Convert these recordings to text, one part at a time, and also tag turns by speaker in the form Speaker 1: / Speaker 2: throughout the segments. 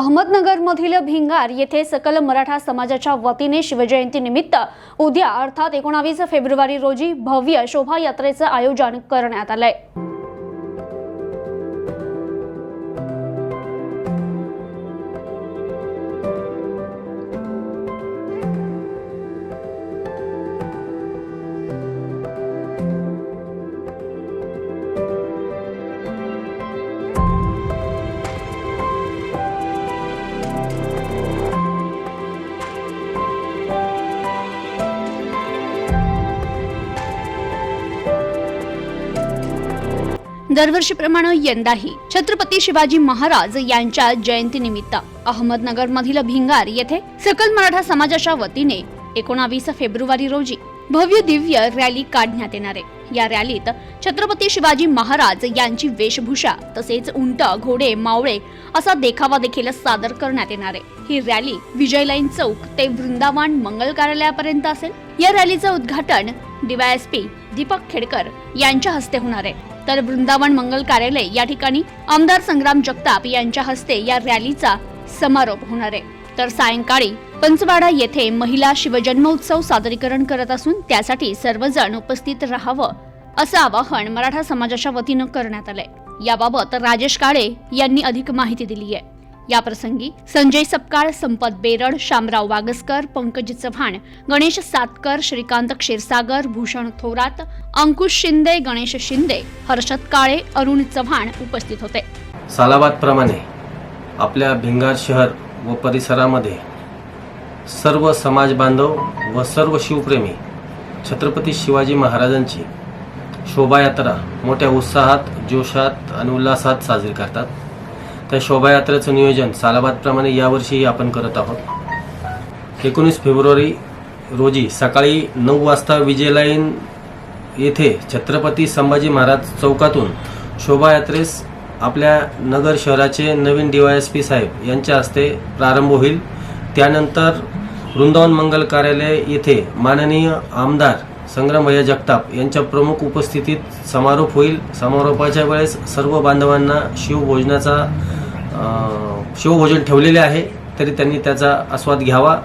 Speaker 1: अहमदनगरमधील भिंगार येथे सकल मराठा समाजाच्या वतीने शिवजयंतीनिमित्त उद्या अर्थात एकोणावीस फेब्रुवारी रोजी भव्य शोभायात्रेचं आयोजन करण्यात आलंय. दरवर्षीप्रमाणे यंदाही छत्रपती शिवाजी महाराज यांच्या जयंतीनिमित्त अहमदनगरमधील भिंगार येथे सकल मराठा समाजाच्या वतीने एकोणावीस फेब्रुवारी रोजी भव्य दिव्य रॅली काढण्यात येणार आहे. या रॅलीत छत्रपती शिवाजी महाराज यांची वेशभूषा तसेच उंट घोडे मावळे असा देखावा देखील सादर करण्यात येणार आहे. ही रॅली विजय लाईन चौक ते वृंदावन मंगल कार्यालयापर्यंत असेल. या रॅलीचं उद्घाटन डीवायएसपी दीपक खेडकर यांच्या हस्ते होणार आहे. तर वृंदावन मंगल कार्यालय या ठिकाणी आमदार संग्राम जगताप यांच्या हस्ते या रॅलीचा समारोप होणार आहे. तर सायंकाळी पंचवाडा येथे महिला शिवजन्मोत्सव सादरीकरण करत असून त्यासाठी सर्वजण उपस्थित राहावं असं आवाहन मराठा समाजाच्या वतीनं करण्यात आलंय. याबाबत राजेश काळे यांनी अधिक माहिती दिली आहे. याप्रसंगी संजय सपकाळ संपत बेरड शामराव वागसकर पंकज चव्हाण गणेश सातकर श्रीकांत क्षीरसागर भूषण थोरात अंकुश शिंदे गणेश शिंदे हर्षद काळे अरुण चव्हाण उपस्थित होते.
Speaker 2: सालाबादप्रमाणे आपल्या भिंगार शहर व परिसरामध्ये सर्व समाज बांधव व सर्व शिवप्रेमी छत्रपती शिवाजी महाराजांची शोभायात्रा मोठ्या उत्साहात जोशात आणि उल्हासात साजरी करतात. त्या शोभायात्रेचं नियोजन सालाबादप्रमाणे यावर्षीही आपण करत आहोत. एकोणीस फेब्रुवारी रोजी सकाळी नऊ वाजता विजय लाईन येथे छत्रपती संभाजी महाराज चौकातून शोभायात्रेस आपल्या नगर शहराचे नवीन डीवायएसपी साहेब यांच्या हस्ते प्रारंभ होईल. त्यानंतर वृंदावन मंगल कार्यालय येथे माननीय आमदार संग्रामभैया जगताप यांच्या प्रमुख उपस्थितीत समारोप होईल. समारोपाच्या वेळेस सर्व बांधवांना शिवभोजनाचा शिवभोजन ठेवलेले आहे तरी त्यांनी त्याचा आस्वाद घ्यावा.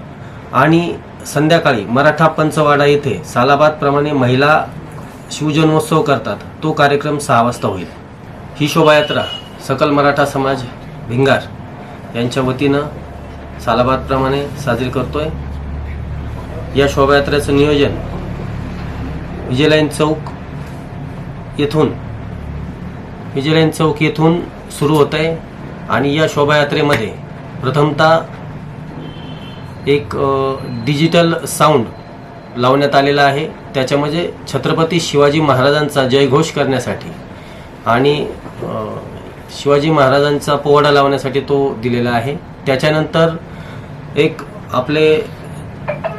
Speaker 2: आणि संध्याकाळी मराठा पंचवाडा येथे सालाबादप्रमाणे महिला शिवजन्मोत्सव करतात. तो कार्यक्रम सहा वाजता होईल. ही शोभायात्रा सकल मराठा समाज भिंगार यांच्या वतीनं सालाबादप्रमाणे साजरी करतोय. या शोभायात्रेचं नियोजन विजयलाईन चौक येथून विजयलाईन चौक येथून सुरू होत आहे आणि या शोभायात्रेमध्ये प्रथमतः एक डिजिटल साऊंड लावण्यात आलेला आहे. त्याच्यामध्ये छत्रपती शिवाजी महाराजांचा जयघोष करण्यासाठी आणि शिवाजी महाराजांचा पोवाडा लावण्यासाठी तो दिलेला आहे. त्याच्यानंतर एक आपले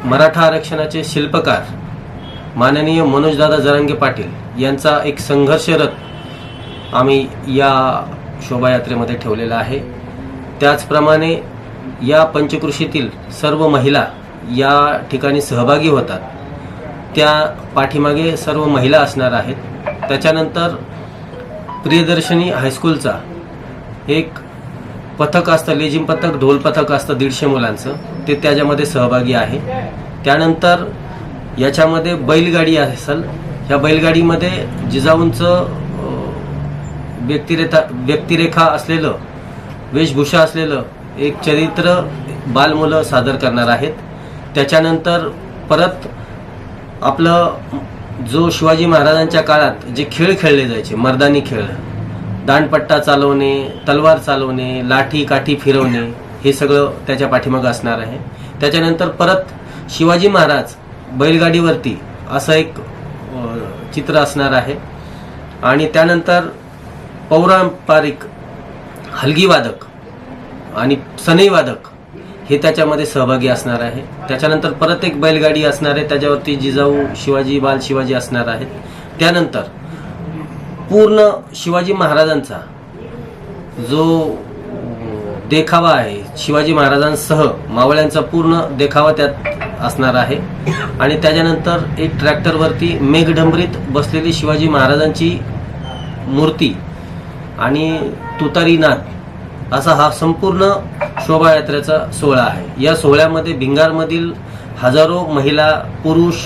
Speaker 2: मराठा आरक्षणाचे शिल्पकार माननीय मनोजदादा जरांगे पाटील यांचा एक संघर्षरथ आम्ही या शोभायात्रेमध्ये ठेवलेला आहे. त्याचप्रमाणे या पंचकृषीतील सर्व महिला या ठिकाणी सहभागी होतात. त्या पाठीमागे सर्व महिला असणार आहेत. त्याच्यानंतर प्रियदर्शनी हायस्कूलचा एक पथक असतं लेझिम पथक ढोल पथक असतं दीडशे मुलांचं. ते त्याच्यामध्ये सहभागी आहे. त्यानंतर याच्यामध्ये बैलगाडी असेल. ह्या बैलगाडीमध्ये जिजाऊंचं व्यक्तिरेखा व्यक्तिरेखा असलेलं वेशभूषा असलेलं एक चरित्र बालमुलं सादर करणार आहेत. त्याच्यानंतर परत आपलं जो शिवाजी महाराजांच्या काळात जे खेळ खेळले जायचे मर्दानी खेळ दांडपट्टा चालवणे तलवार चालवणे लाठी काठी फिरवणे हे सगळं त्याच्या पाठीमागं असणार आहे. त्याच्यानंतर परत शिवाजी महाराज बैलगाडीवरती असं एक चित्र असणार आहे. आणि त्यानंतर पौरांपारिक हलगी वादक आणि सनई वादक हे त्याच्यामध्ये सहभागी असणार आहे. त्याच्यानंतर परत एक बैलगाडी असणार आहे. त्याच्यावरती जिजाऊ शिवाजी बाल शिवाजी असणार आहेत. त्यानंतर पूर्ण शिवाजी महाराजांचा जो देखावा आहे शिवाजी महाराजांसह मावळ्यांचा पूर्ण देखावा त्यात असणार आहे. आणि त्याच्यानंतर एक ट्रॅक्टरवरती मेघडंबरीत बसलेली शिवाजी महाराजांची मूर्ती आणि तुतारीनाथ असा हा संपूर्ण शोभायात्रेचा सोहळा आहे. या सोहळ्यामध्ये भिंगारमधील हजारो महिला पुरुष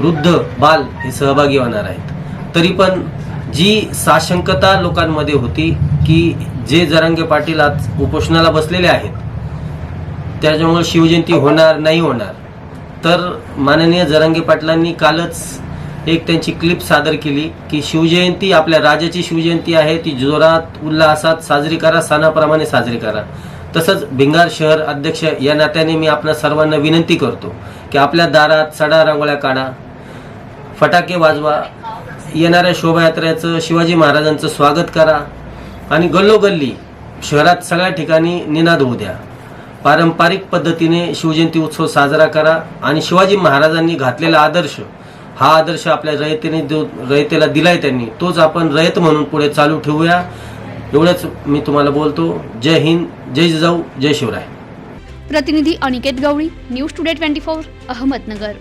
Speaker 2: वृद्ध बाल हे सहभागी होणार आहेत. तरी पण जी साशंकता लोकांमध्ये होती की जे जरांगे पाटील आज उपोषणाला बसलेले आहेत त्याच्यामुळे शिवजयंती होणार नाही होणार तर माननीय जरांगे पाटलांनी कालच एक त्यांची क्लिप सादर केली की शिवजयंती आपल्या राजाची शिवजयंती आहे. ती जोरात उल्हासात साजरी करा सणाप्रमाणे साजरी करा. तसंच भिंगार शहर अध्यक्ष या नात्याने मी आपल्या सर्वांना विनंती करतो की आपल्या दारात सडा रांगोळ्या काढा फटाके वाजवा येणाऱ्या शोभायात्रेचं शिवाजी महाराजांचं स्वागत करा आणि गल्लोगल्ली शहरात सगळ्या ठिकाणी निनाद होऊ द्या. पारंपरिक पद्धतीने शिवजयंती उत्सव साजरा करा आणि शिवाजी महाराजांनी घातलेला आदर्श हा आदर्श आपल्या रयतेने जो रयतेला दिलाय त्यांनी. तोच आपण रयत म्हणून पुढे चालू ठेवूया. एवढंच मी तुम्हाला बोलतो. जय हिंद जय जिजाऊ जय शिवराय.
Speaker 1: प्रतिनिधी Aniket Gawali news today twenty four Ahmednagar.